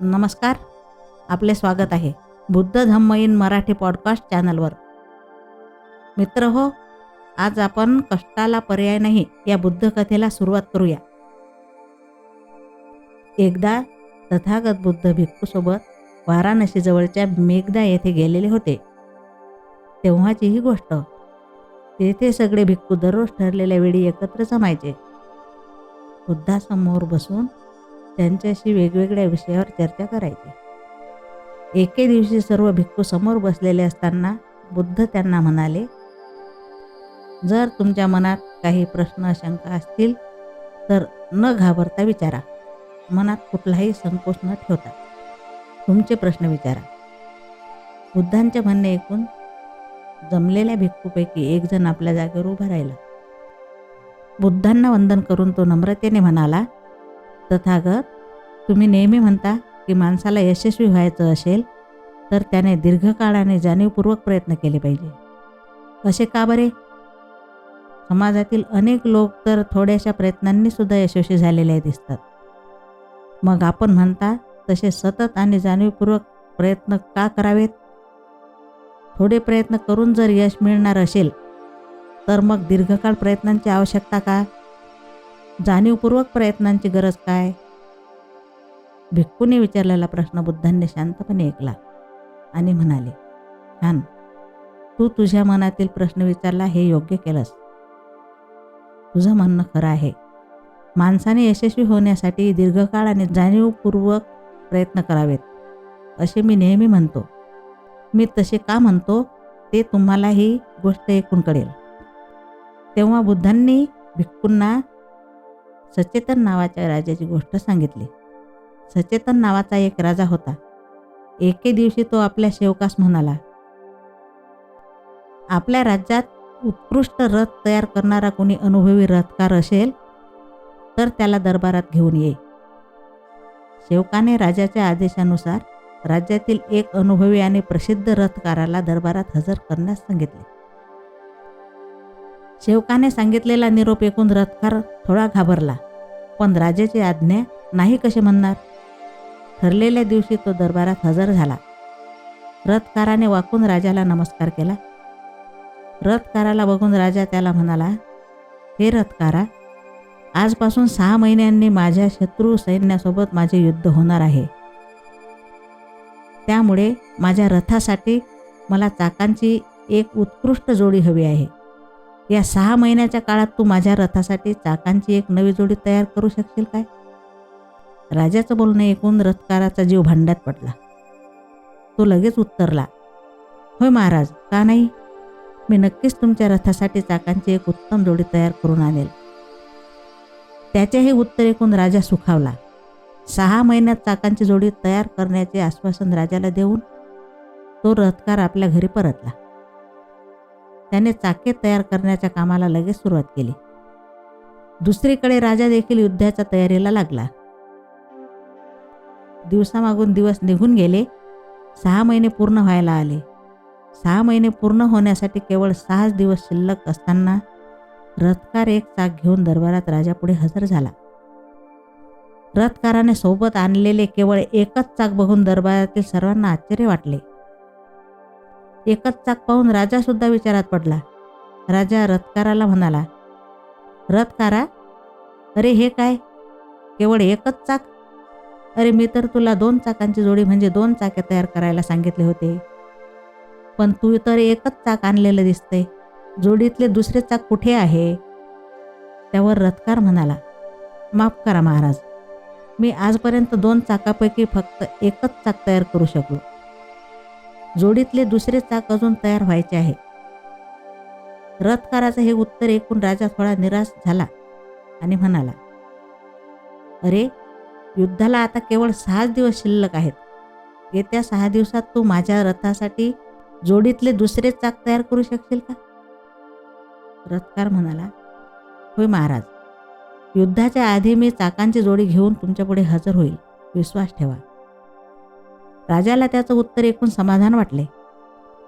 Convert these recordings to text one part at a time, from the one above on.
नमस्कार. आपले स्वागत आहे बुद्ध धम्म इन मराठी पॉडकास्ट चॅनलवर मित्र हो आज आपण कष्टाला पर्याय नाही या बुद्ध कथेला सुरुवात करूया. एकदा तथागत बुद्ध भिक्खूसोबत वाराणसीजवळच्या मेघदा येथे गेलेले होते. तेव्हाची ही गोष्ट तेथे सगळे भिक्खू दररोज ठरलेल्या वेळी एकत्र जमायचे. बुद्धासमोर बसून त्यांच्याशी वेगवेगळ्या विषयावर चर्चा करायची. एके दिवशी सर्व भिक्खू समोर बसलेले असताना बुद्ध त्यांना म्हणाले जर तुमच्या मनात काही प्रश्न शंका असतील तर न घाबरता विचारा. मनात कुठलाही संकोच न ठेवता. तुमचे प्रश्न विचारा. बुद्धांचे म्हणणे ऐकून जमलेल्या भिक्खूपैकी एक जण आपल्या जागेवर उभा राहिला. बुद्धांना वंदन करून तो नम्रतेने म्हणाला तथागत तुम्ही नेहमी म्हणता की माणसाला यशस्वी व्हायचं असेल तर त्याने दीर्घकाळाने जाणीवपूर्वक प्रयत्न केले पाहिजे. असे का बरे? समाजातील अनेक लोक तर थोड्याशा प्रयत्नांनी सुद्धा यशस्वी झालेले दिसतात. मग आपण म्हणता तसे सतत आणि जाणीवपूर्वक प्रयत्न का करावेत? थोडे प्रयत्न करून जर यश मिळणार असेल तर मग दीर्घकाळ प्रयत्नांची आवश्यकता का? जाणीवपूर्वक प्रयत्नांची गरज काय? भिक्खूने विचारलेला प्रश्न बुद्धांनी शांतपणे ऐकला आणि म्हणाले छान. तू तुझ्या मनातील प्रश्न विचारला हे योग्य केलंस. तुझं म्हणणं खरं आहे. माणसाने यशस्वी होण्यासाठी दीर्घकाळ आणि जाणीवपूर्वक प्रयत्न करावेत असे मी नेहमी म्हणतो. मी तसे का म्हणतो ते तुम्हाला ही गोष्ट ऐकून कळेल. तेव्हा बुद्धांनी भिक्खूंना सचेतन नावाच्या राजाची गोष्ट सांगितली. सचेतन नावाचा एक राजा होता. एके दिवशी तो आपल्या सेवकास म्हणाला आपल्या राज्यात उत्कृष्ट रथ तयार करणारा कोणी अनुभवी रथकार असेल तर त्याला दरबारात घेऊन ये. सेवकाने राजाच्या आदेशानुसार राज्यातील एक अनुभवी आणि प्रसिद्ध रथकाराला दरबारात हजर करण्यास सांगितले. शेवकाने सांगितलेला निरोप ऐकून रथकार थोडा घाबरला. पण राजाची आज्ञा नाही कसे म्हणणार? ठरलेल्या दिवशी तो दरबारात हजर झाला. रथकाराने वाकून राजाला नमस्कार केला. रथकाराला बघून राजा त्याला म्हणाला हे रथकारा आजपासून सहा महिन्यांनी माझ्या शत्रू सैन्यासोबत माझे युद्ध होणार आहे. त्यामुळे माझ्या रथासाठी मला चाकांची एक उत्कृष्ट जोडी हवी आहे. या सहा महिन्याच्या काळात तू माझ्या रथासाठी चाकांची एक नवी जोडी तयार करू शकशील काय? राजाचं बोलणं ऐकून रथकाराचा जीव भांड्यात पडला. तो लगेच उत्तरला होय महाराज का नाही? मी नक्कीच तुमच्या रथासाठी चाकांची एक उत्तम जोडी तयार करून आणेल. त्याचे हे उत्तर ऐकून राजा सुखावला. सहा महिन्यात चाकांची जोडी तयार करण्याचे आश्वासन राजाला देऊन तो रथकार आपल्या घरी परतला. त्याने चाके तयार करण्याच्या कामाला लगेच सुरुवात केली. दुसरीकडे राजा देखील युद्धाच्या तयारीला लागला. दिवसामागून दिवस निघून गेले. सहा महिने पूर्ण व्हायला आले. सहा महिने पूर्ण होण्यासाठी केवळ सहाच दिवस शिल्लक असताना रथकार एक चाक घेऊन दरबारात राजापुढे हजर झाला. रथकाराने सोबत आणलेले केवळ एकच चाक बघून दरबारातील सर्वांना आश्चर्य वाटले. एकच चाक पाहून राजासुद्धा विचारात पडला. राजा रथकाराला म्हणाला रथकारा अरे हे काय? केवळ एकच चाक? अरे मी तर तुला दोन चाकांची जोडी म्हणजे दोन चाके तयार करायला सांगितले होते. पण तू तर एकच चाक आणलेलं दिसते जोडीतले दुसरे चाक कुठे आहे? त्यावर रथकार म्हणाला माफ करा महाराज मी आजपर्यंत दोन चाकापैकी फक्त एकच चाक तयार करू शकलो. जोडीतले दुसरे चाक अजून तयार व्हायचे आहे. रथकाराचं हे उत्तर ऐकून राजा थोडा निराश झाला आणि म्हणाला अरे युद्धाला आता केवळ सहाच दिवस शिल्लक आहेत. येत्या सहा दिवसात तू माझ्या रथासाठी जोडीतले दुसरे चाक तयार करू शकशील का? रथकार म्हणाला होय महाराज युद्धाच्या आधी मी चाकांची जोडी घेऊन तुमच्यापुढे हजर होईल. विश्वास ठेवा. राजाला त्याचं उत्तर ऐकून समाधान वाटले.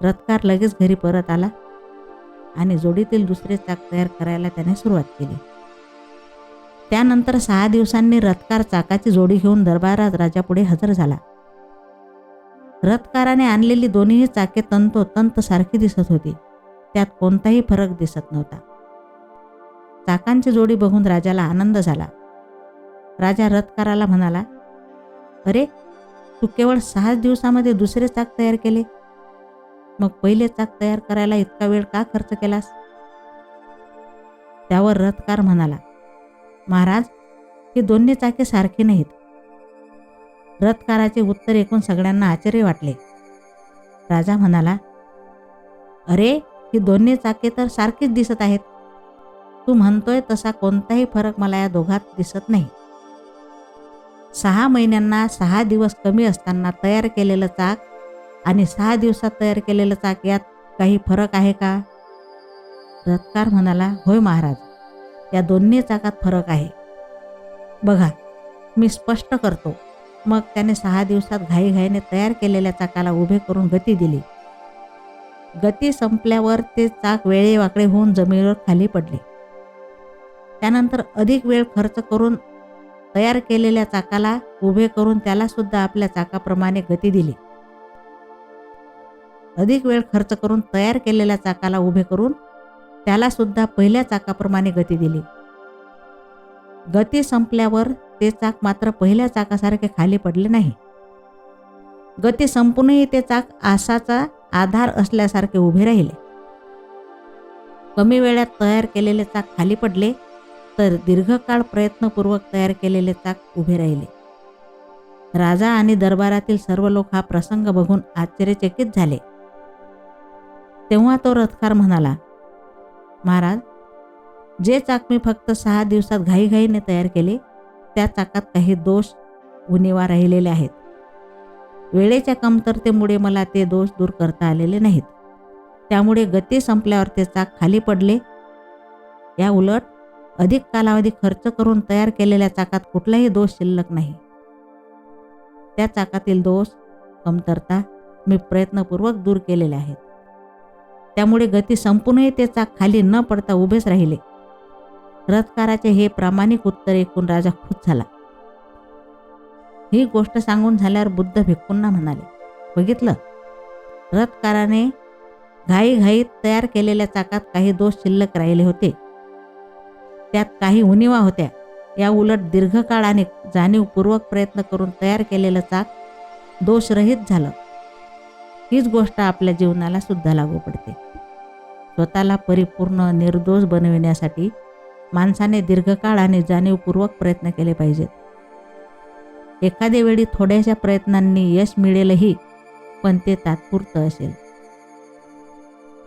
रथकार लगेच घरी परत आला आणि जोडीतील दुसरे चाक तयार करायला त्याने सुरुवात केली. त्यानंतर सहा दिवसांनी रथकार चाकाची जोडी घेऊन दरबारात राजापुढे हजर झाला. रथकाराने आणलेली दोन्ही चाके तंतोतंत सारखी दिसत होती. त्यात कोणताही फरक दिसत नव्हता. चाकांची जोडी बघून राजाला आनंद झाला. राजा रथकाराला म्हणाला अरे तू केवळ सहा दिवसामध्ये दुसरे चाक तयार केले? मग पहिले चाक तयार करायला इतका वेळ का खर्च केलास? त्यावर रथकार म्हणाला महाराज ही दोन्ही चाके सारखी नाहीत. रथकाराचे उत्तर ऐकून सगळ्यांना आश्चर्य वाटले. राजा म्हणाला अरे ही दोन्ही चाके तर सारखीच दिसत आहेत. तू म्हणतोय तसा कोणताही फरक मला या दोघात दिसत नाही. सहा महिन्यांना सहा दिवस कमी असताना तयार केलेलं चाक आणि सहा दिवसात तयार केलेलं चाक यात काही फरक आहे का? रथकार म्हणाला होय महाराज या दोन्ही चाकात फरक आहे. बघा मी स्पष्ट करतो. मग त्याने सहा दिवसात घाईघाईने तयार केलेल्या चाकाला उभे करून गती दिली. गती संपल्यावर ते चाक वेळेवाकडे होऊन जमिनीवर खाली पडले. त्यानंतर अधिक वेळ खर्च करून तयार केलेल्या चाकाला उभे करून त्याला सुद्धा आपल्या चाकाप्रमाणे गती दिली. अधिक वेळ खर्च करून तयार केलेल्या चाकाला उभे करून त्याला सुद्धा पहिल्या चाकाप्रमाणे गती दिली. गती संपल्यावर ते चाक मात्र पहिल्या चाकासारखे खाली पडले नाही. गती संपूनही ते चाक आसाचा आधार असल्यासारखे उभे राहिले. कमी वेळात तयार केलेले चाक खाली पडले. तर दीर्घकाळ प्रयत्नपूर्वक तयार केलेले चाक उभे राहिले. राजा आणि दरबारातील सर्व लोक हा प्रसंग बघून आश्चर्यचकित झाले. तेव्हा तो रथकार म्हणाला महाराज जे चाक मी फक्त सहा दिवसात घाईघाईने तयार केले त्या चाकात काही दोष उणिवा राहिलेले आहेत. वेळेच्या कमतरतेमुळे मला ते दोष दूर करता आलेले नाहीत. त्यामुळे गती संपल्यावर ते चाक खाली पडले. या उलट अधिक कालावधी खर्च करून तयार केलेल्या चाकात कुठलाही दोष शिल्लक नाही. त्या चाकातील दोष कमतरता मी प्रयत्नपूर्वक दूर केलेले आहेत. त्यामुळे गती संपूनही ते चाक खाली न पडता उभेच राहिले. रथकाराचे हे प्रामाणिक उत्तर ऐकून राजा खुश झाला. ही गोष्ट सांगून झाल्यावर बुद्ध भिक्कूंना म्हणाले बघितलं? रथकाराने घाईघाईत तयार केलेल्या चाकात काही दोष शिल्लक राहिले होते. त्यात काही उणिवा होत्या. या उलट दीर्घकाळ आणि जाणीवपूर्वक प्रयत्न करून तयार केलेलं चाक दोषरहित झालं. हीच गोष्ट आपल्या जीवनाला सुद्धा लागू पडते. स्वतःला परिपूर्ण निर्दोष बनविण्यासाठी माणसाने दीर्घकाळ आणि जाणीवपूर्वक प्रयत्न केले पाहिजेत. एखाद्या वेळी थोड्याशा प्रयत्नांनी यश मिळेलही पण ते तात्पुरतं असेल.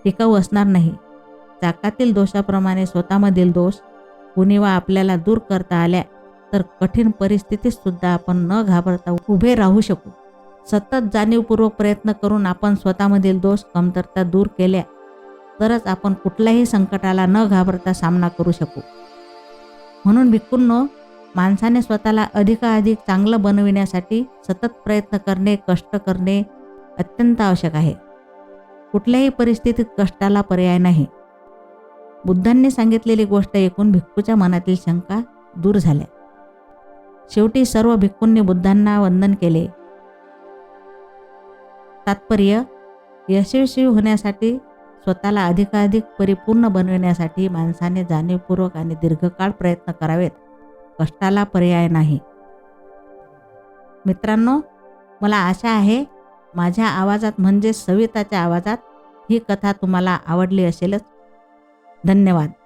टिकाऊ असणार नाही. चाकातील दोषाप्रमाणे स्वतःमधील दोष उणिवा आपल्याला दूर करता आल्या तर कठीण परिस्थितीत सुद्धा आपण न घाबरता उभे राहू शकू. सतत जाणीवपूर्वक प्रयत्न करून आपण स्वतःमधील दोष कमतरता दूर केल्या तरच आपण कुठल्याही संकटाला न घाबरता सामना करू शकू. म्हणून भिक्कूंनो माणसाने स्वतःला अधिकाधिक चांगलं बनविण्यासाठी सतत प्रयत्न करणे कष्ट करणे अत्यंत आवश्यक आहे. कुठल्याही परिस्थितीत कष्टाला पर्याय नाही. बुद्धांनी सांगितलेली गोष्ट ऐकून भिक्खूच्या मनातील शंका दूर झाल्या. शेवटी सर्व भिक्खूंनी बुद्धांना वंदन केले. तात्पर्य यशस्वी होण्यासाठी स्वतःला अधिकाधिक परिपूर्ण बनविण्यासाठी माणसाने जाणीवपूर्वक आणि दीर्घकाळ प्रयत्न करावेत. कष्टाला पर्याय नाही. मित्रांनो मला आशा आहे माझ्या आवाजात म्हणजे सविताच्या आवाजात ही कथा तुम्हाला आवडली असेलच. धन्यवाद.